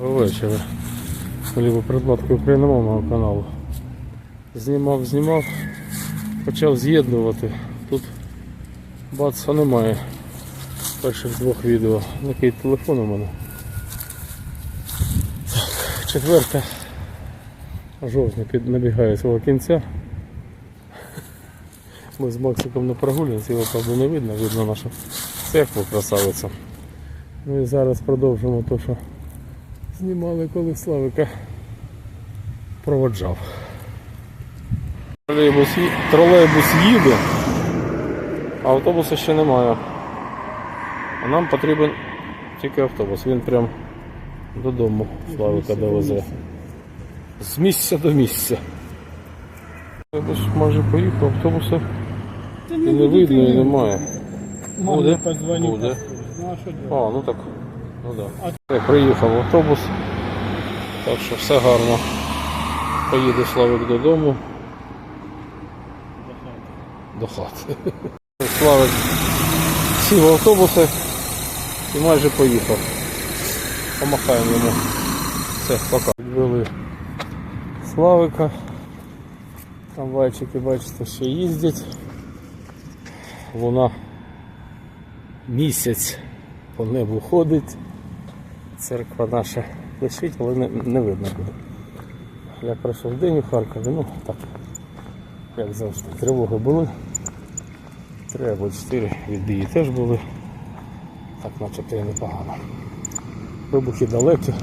Вечора. Либо прикладки україномовного каналу. Знімав, знімав, почав з'єднувати. Тут баца немає перших двох відео. Який телефон у мене. Так, четверта жовтня набігає свого кінця. Ми з Максиком на прогулянці, його правда не видно, видно нашу церкву красавицю. Ну і зараз продовжимо те, що знімали, коли Славика проводжав. Тролейбус, тролейбус їде, а автобуса ще немає. А нам потрібен тільки автобус. Він прям додому Славика довезе. З місця до місця. Тролейбус майже поїхав, автобуса і не видно і немає. Буде? Буде. Ну? А, ну так. Ну да. Приїхав автобус. Так що все гарно. Поїде Славик додому. До хати. Славик сів в автобуси і майже поїхав. Помахаємо йому. Все, пока. Відвели Славика. Трамвайчики, бачите, ще їздять. Луна місяць по небу ходить. Церква наша висить, але не, не видно буде. Я пройшов день у Харкові, ну так, як завжди, тривоги були. Три або чотири відбії теж були. Так начебто і непогано. Вибухи далекі,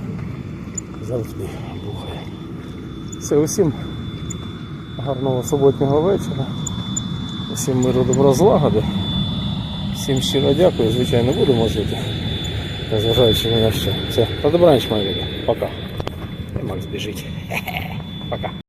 завжди бухає. Все, усім гарного суботнього вечора. Усім миру добра злагоди. Всім щиро дякую, звичайно, будемо жити. Незважаючи ні на що. Все, на добраніч, моє люди. Пока. І Макс біжить. Пока.